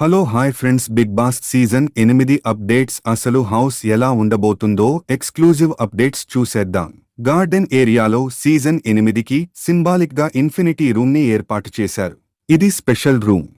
Hello hi friends Bigg Boss season ఎనిమిది updates అసలు house ఎలా ఉండబోతుందో ఎక్స్క్లూజివ్ అప్డేట్స్ చూసేద్దాం. గార్డెన్ ఏరియాలో సీజన్ ఎనిమిదికి సింబాలిక్గా ఇన్ఫినిటీ రూమ్ని ఏర్పాటు చేశారు. ఇది స్పెషల్ రూమ్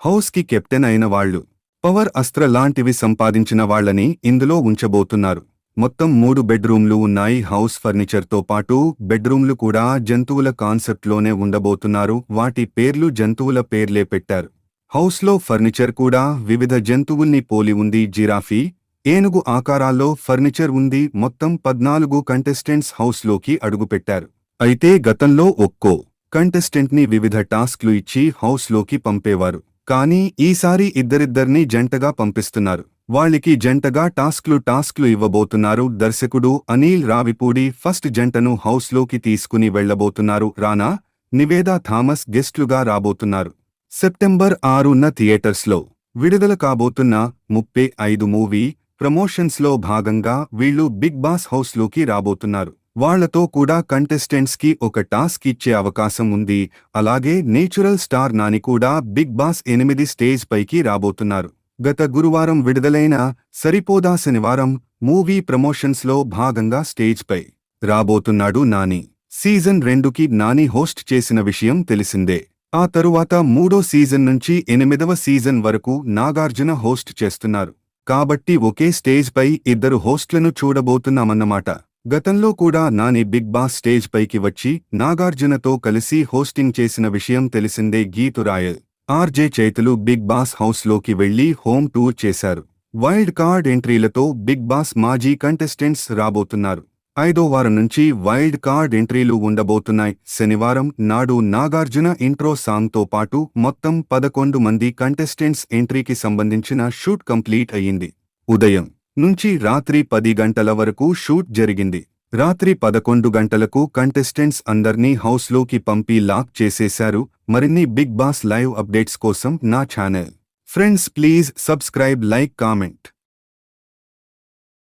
హౌస్కి కెప్టెన్ అయిన వాళ్ళు. పవర్ అస్త్ర లాంటివి సంపాదించిన వాళ్ళని ఇందులో ఉంచబోతున్నారు. మొత్తం మూడు బెడ్రూమ్లు ఉన్నాయి. హౌస్ ఫర్నిచర్తో పాటు బెడ్రూమ్లు కూడా జంతువుల కాన్సెప్ట్లోనే ఉండబోతున్నారు. వాటి పేర్లు జంతువుల పేర్లే పెట్టారు. హౌస్లో ఫర్నిచర్ కూడా వివిధ జంతువుల్ని పోలి ఉంది జిరాఫీ ఏనుగు ఆకారాల్లో ఫర్నిచర్ ఉంది మొత్తం పద్నాలుగు కంటెస్టెంట్స్ హౌస్లోకి అడుగుపెట్టారు. అయితే గతంలో ఒక్కో కంటెస్టెంట్ని వివిధ టాస్క్లు ఇచ్చి హౌస్లోకి పంపేవారు. కానీ ఈసారి ఇద్దరిద్దర్నీ జంటగా పంపిస్తున్నారు. వాళ్ళకి జంటగా టాస్క్లు టాస్క్లు ఇవ్వబోతున్నారు దర్శకుడు అనిల్ రావిపూడి ఫస్ట్ జంటను హౌస్లోకి తీసుకుని వెళ్ళబోతున్నారు రానా నివేదా థామస్ గెస్ట్లుగా రాబోతున్నారు. సెప్టెంబర్ ఆరున థియేటర్స్లో విడుదల కాబోతున్న ముప్పై ఐదు మూవీ ప్రమోషన్స్లో భాగంగా వీళ్ళు బిగ్ బాస్ హౌస్లోకి రాబోతున్నారు. వాళ్ళతో కూడా కంటెస్టెంట్స్కి ఒక టాస్క్ ఇచ్చే అవకాశం ఉంది. అలాగే నేచురల్ స్టార్ నాని కూడా బిగ్ బాస్ ఎనిమిది స్టేజ్ పైకి రాబోతున్నారు. గత గురువారం విడుదలైన సరిపోదా శనివారం మూవీ ప్రమోషన్స్లో భాగంగా స్టేజ్పై రాబోతున్నాడు నాని. సీజన్ రెండుకి నాని హోస్ట్ చేసిన విషయం తెలిసిందే. ఆ తరువాత మూడో సీజన్ నుంచి ఎనిమిదవ సీజన్ వరకు నాగార్జున హోస్ట్ చేస్తున్నారు. కాబట్టి ఒకే స్టేజ్ పై ఇద్దరు హోస్ట్లను చూడబోతున్నామన్నమాట. గతంలో కూడా నాని బిగ్ బాస్ స్టేజ్ పైకి వచ్చి నాగార్జునతో కలిసి హోస్టింగ్ చేసిన విషయం తెలిసిందే గీతు రాయల్. ఆర్జే చేతులు బిగ్ బాస్ హౌస్లోకి వెళ్ళి హోమ్ టూర్ చేశారు. వైల్డ్ కార్డ్ ఎంట్రీలతో బిగ్ బాస్ మాజీ కంటెస్టెంట్స్ రాబోతున్నారు. ఐదో వారం నుంచి వైల్డ్ కార్డ్ ఎంట్రీలు ఉండబోతున్నాయి. శనివారం నాడు నాగార్జున ఇంట్రో సాంగ్తో పాటు మొత్తం పదకొండు మంది కంటెస్టెంట్స్ ఎంట్రీకి సంబంధించిన షూట్ కంప్లీట్ అయ్యింది. ఉదయం నుంచి రాత్రి పది గంటల వరకు షూట్ జరిగింది. రాత్రి పదకొండు గంటలకు కంటెస్టెంట్స్ అందర్నీ హౌస్లోకి పంపి లాక్ చేసేశారు. మరిన్ని బిగ్ బాస్ లైవ్ అప్డేట్స్ కోసం నా channel. Friends please subscribe like comment.